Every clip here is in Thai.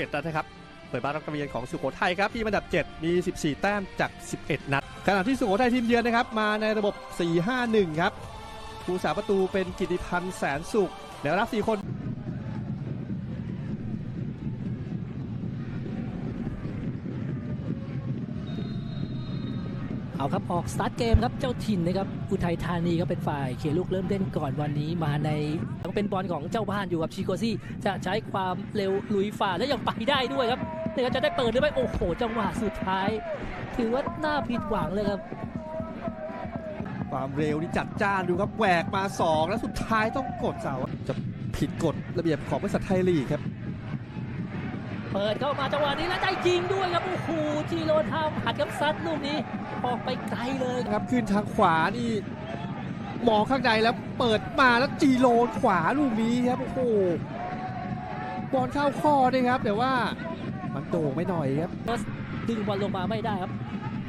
11 นัดนะครับ เปิดบ้านรับการเยือนของสุโขทัยครับทีมอันดับ 7 มี 14 แต้มจาก 11 นัด ขณะที่สุโขทัยทีมเยือนนะครับ มาในระบบ 4-5-1 ครับผู้สาประตูเป็นกิติพันธ์แสนสุขแนวรับ 4 คน เอาครับออกสตาร์ทเกมครับเจ้าถิ่นนะครับอุทัยธานีก็เป็นฝ่ายเขียลูกเริ่มเล่นก่อนวันนี้มาในต้องเป็นบอลของเจ้าบ้านอยู่กับชิโกซี่จะใช้ความเร็วลุยฝ่าและยังไปได้ด้วยครับเนี่ยครับจะได้เปิดหรือไม่โอ้โหจังหวะสุดท้าย ถือว่าน่าผิดหวังเลยครับความเร็วนี่จัดจ้านดูครับแหวกมา 2 แล้วสุดท้ายต้องกดเสาจะผิดกฎระเบียบของบริษัทไทยลีกครับ เปิดเข้ามาจังหวะนี้แล้วได้ยิงด้วยครับโอ้โหทีโรทามหัดกับซัดลูกนี้ออกไปไกลเลยครับครับขึ้นทางขวานี่มองข้างในแล้วเปิดมาแล้วจีโรนขวาลูกนี้ครับโอ้โหบอลเข้าข้อด้วยครับ แต่ว่ามันโด่งไม่หน่อยครับดึงบอลลงมาไม่ได้ครับ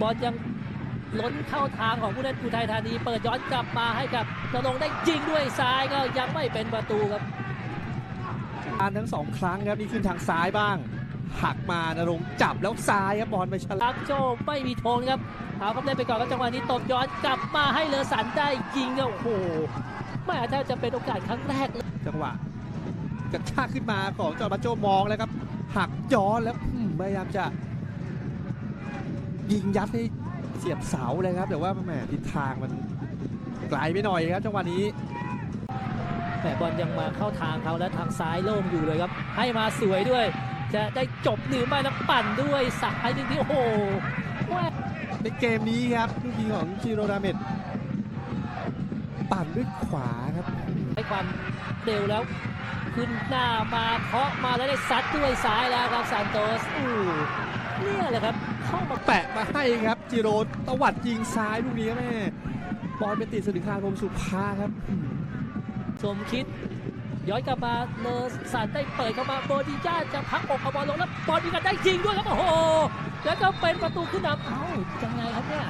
บอลยังล้นเข้าทางของผู้เล่นอุทัยธานี เปิดย้อนกลับมาให้กับนรงค์ได้ยิงด้วยซ้ายก็ยังไม่เป็นประตูครับการ ทั้งสองครั้งครับนี่ขึ้นทางซ้ายบ้าง หักมานรงค์จับแล้วซ้ายครับบอลไปฉลับลักโจไม่มีโทนครับเอาครับเล่นไปก่อนครับจังหวะนี้ตบย้อนกลับมาให้เลอสันได้ยิงก็โอ้โหแม่ถ้าจะเป็นโอกาสครั้งแรกเลยจังหวะกระชากขึ้นมาของจอร์บาโจมองแล้วครับ หักย้อนแล้วอืมพยายามจะ ยิงยัดให้เสียบเสาเลยครับ แต่ว่าแหมทิศทางมันไกลไปหน่อยครับ จังหวะนี้ แหมบอลยังมาเข้าทางเขาและทางซ้ายโล่งอยู่เลยครับ ให้มาสวยด้วย จะได้จบหรือไม่แล้วปั่นด้วยสายหนึ่งที่โอ้โหแม่ในเกมนี้ครับลูกยิงของจิโรดาเมดปั่นด้วยขวาครับให้ความเร็วแล้วขึ้นหน้ามาเคาะมาแล้วได้ซัดด้วยซ้ายแล้วครับซานโตสอู้เนี่ยแหละครับเข้ามาแปะมาให้ครับจิโรตวัดยิงซ้ายลูกนี้ครับแม่บอลไปติดสนิคารมสุภาครับอืม สมคิด ย้อนกลับมาเลอสันได้เปิดเข้ามาโบดิจ้าจะพักอกเอาบอลลงแล้วบอลมีกันได้ยิงด้วยครับโอ้โหแล้วก็เป็นประตูขึ้นนำเอ้ายังไงครับเนี่ย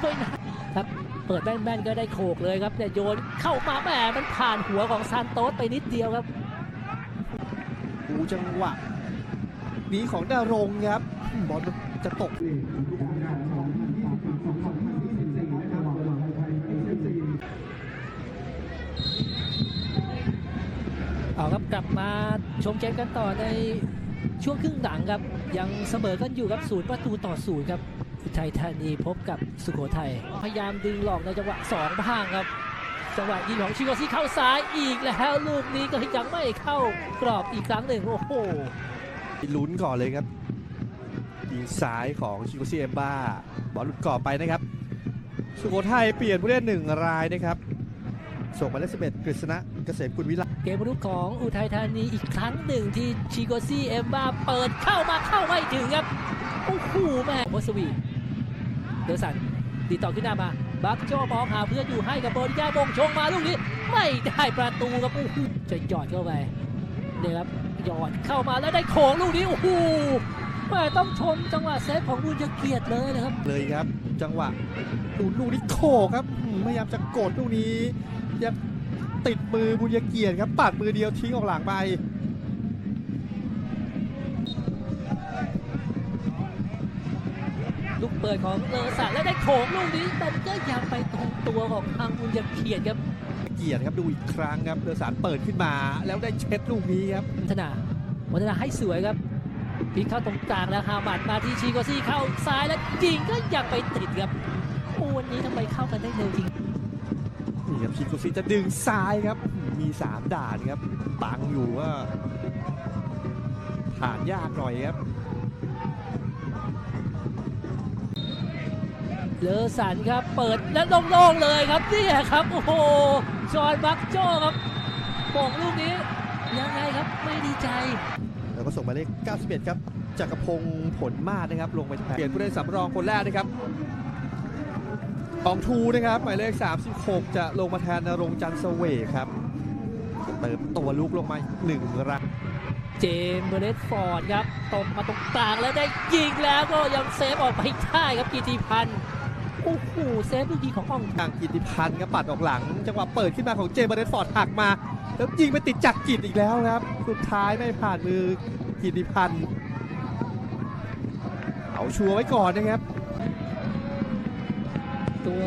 ไม่นะครับเปิดแม่นๆก็ได้โขกเลยครับเนี่ยโยนเข้ามาแหมมันผ่านหัวของซานโตสไปนิดเดียวครับดูจังหวะนี้ของดารงครับบอลจะตก เอาครับกลับมาชมเกมกันต่อในช่วงครึ่งหลังครับ ยังเสมอกันอยู่ครับศูนย์ประตูต่อศูนย์ครับอุทัยธานีพบกับสุโขทัยพยายามดึงหลอกในจังหวะสองบ้างครับจังหวะยิงของชิโกซิเข้าซ้ายอีกแล้วลูกนี้ก็ยังไม่เข้ากรอบอีกครั้งหนึ่งโอ้โหลุ้นก่อนเลยครับยิงซ้ายของชิโกซิเอมบ้าบอลหลุดกรอบไปนะครับ สุโขทัยเปลี่ยนผู้เล่นหนึ่งรายนะครับส่งมาเลข11กฤษณะเกษมกุลวิไลเกมรุกของอุทัยธานีอีกครั้งหนึ่งที่ชิโกซี่เอมบาเปิดเข้ามาเข้าไม่ถึงครับโอ้โหแม่โมสวีเดอสันดีต่อขึ้นหน้ามา บักโจมองหาเพื่อนอยู่ให้กับบริยาบงชงมาลูกนี้ ไม่ได้ประตูครับโอ้โหจะหยอดเข้าไปเนี่ยครับหยอดเข้ามาแล้วได้โขงลูกนี้โอ้โหแม่ต้องชมจังหวะเซฟของบุญเกียรติเลยนะครับ เลยครับ จังหวะลูกนี้โขครับอืมพยายามจะกดลูกนี้ยัง ติดมือบุญยเกียรติครับปัดมือเดียวทิ้งออกหลังไปลูกเปิดของเลอสันแล้วได้โขงลูกนี้แต่ก็ยังไปตรงตัวของทางบุญเกียรติครับเกียรติครับดูอีกครั้งครับเดอสารเปิดขึ้นมาแล้วได้เช็ดลูกนี้ครับวัฒนาวัฒนาให้สวยครับพลิกเข้าตรงกลางแล้วฮามัดมาที่ชีโกซี่เข้าซ้ายแล้วยิงก็ยังไปติดครับโอ้วันนี้ทำไมเข้ากันได้เร็วจริง นี่ครับชิโกซิจะดึงซ้ายครับ มี3ด่านครับบังอยู่ว่าผ่านยากหน่อยครับเลอสันครับ เปิดแล้วโล่งๆเลยครับเนี่ยครับ โอ้โหจอห์นบักโจ้ครับโป่งลูกนี้ ยังไงครับไม่ดีใจ แล้วก็ส่งหมายเลข91 ครับจักรพงศ์ผลมาศนะครับ ลงไปแทนเปลี่ยนผู้เล่นสำรองคนแรกนะครับ ของทูนะครับหมายเลข 36 จะลงมาแทนนรงค์จันทร์เสวกครับ เติมตัวลุกลงมาอีกหนึ่งรังเจมส์เบรดฟอร์ดครับตบมาตรงกลางแล้วได้ยิงแล้วก็ยังเซฟออกไปได้ครับกิติพันธ์โอ้โหเซฟลูกยิงของอ่องทางกิติพันธ์ครับปัดออกหลัง จังหวะเปิดขึ้นมาของเจมส์เบรดฟอร์ดหักมา แล้วยิงไปติดจักรกิจอีกแล้วครับ สุดท้ายไม่ผ่านมือกิติพันธ์เอาชัวร์ไว้ก่อนนะครับ ตัว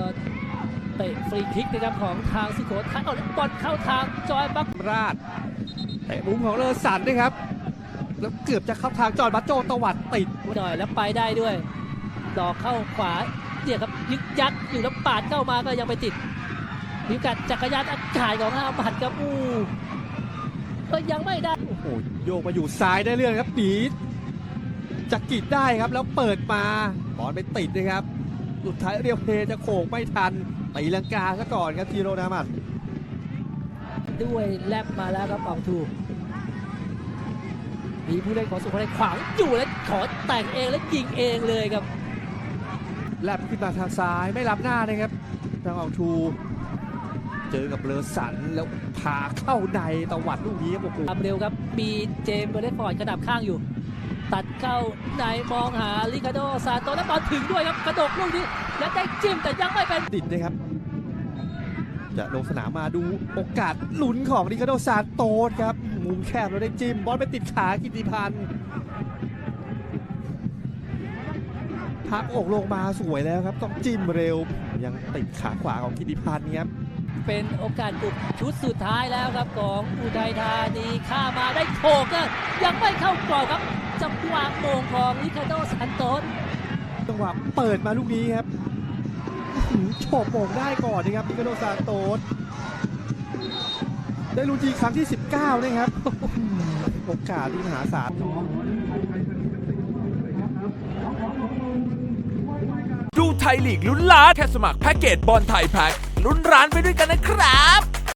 เตะฟรีคิกนะครับของทางสุโขทัยเอาแล้วบอลเข้าทางจอยบักราดเตะมุมของเลอสันนะครับ แล้วเกือบจะเข้าทางจอร์นบัตโจตวัดติดหน่อยแล้วไปได้ด้วยดอกเข้าขวาเนี่ยครับยึกยักอยู่แล้วปาดเข้ามาก็ยังไปติดมีโอกาสจักรยานอากาศของอาบัตครับอู้ก็ยังไม่ได้โอ้โหโยกมาอยู่ซ้ายได้เรื่องครับปีดจักกิดได้ครับแล้วเปิดมาบอลไปติดนะครับ สุดท้ายเรียวเพจะโขกไม่ทันตีลังกาซะก่อนครับทีโรนามัดด้วยแลบมาแล้วครับอองทูมีผู้เล่นของสุโขทัยขวางอยู่แล้วขอแต่งเองแล้วยิงเองเลยครับแลบขึ้นมาทางซ้ายไม่รับหน้านะครับทางอองชู เจอกับเลอสันแล้วพาเข้าในตวัดลูกนี้ครับโอ้โหทำเร็วครับมีเจมส์เบอร์เลนฟอร์ดกระดับข้างอยู่ตัด เข้าในมองหาลิคาโดซานโตและบอลถึงด้วยครับกระดกลูกนี้และได้จิ้มแต่ยังไม่เป็นติดนะครับ จะลงสนามมาดูโอกาสลุ้นของริคาโดซานโตสครับ มุมแคบแล้วได้จิ้มบอลไปติดขากิติพันธ์พักอกลงมาสวยแล้วครับ ต้องจิ้มเร็วยังติดขาขวาของกิติพันธ์ครับเป็นโอกาสบุกชุดสุดท้ายแล้วครับของอุทัยธานีข้ามาได้โถกก็ยังไม่เข้ากรอบครับ จังหวะโมงของลิคาโดซานโตสจังหวะเปิดมาลูกนี้ครับอื้อหือโฉบโมงได้ก่อนนะครับริคาโดซานโตสได้ลูกทีครั้งที่ 19 นะครับ โอกาสที่มหาศาลดูไทยลีกลุ้นล้านแค่สมัครแพ็กเกจบอลไทยแพ็กลุ้นร้านไปด้วยกันนะครับ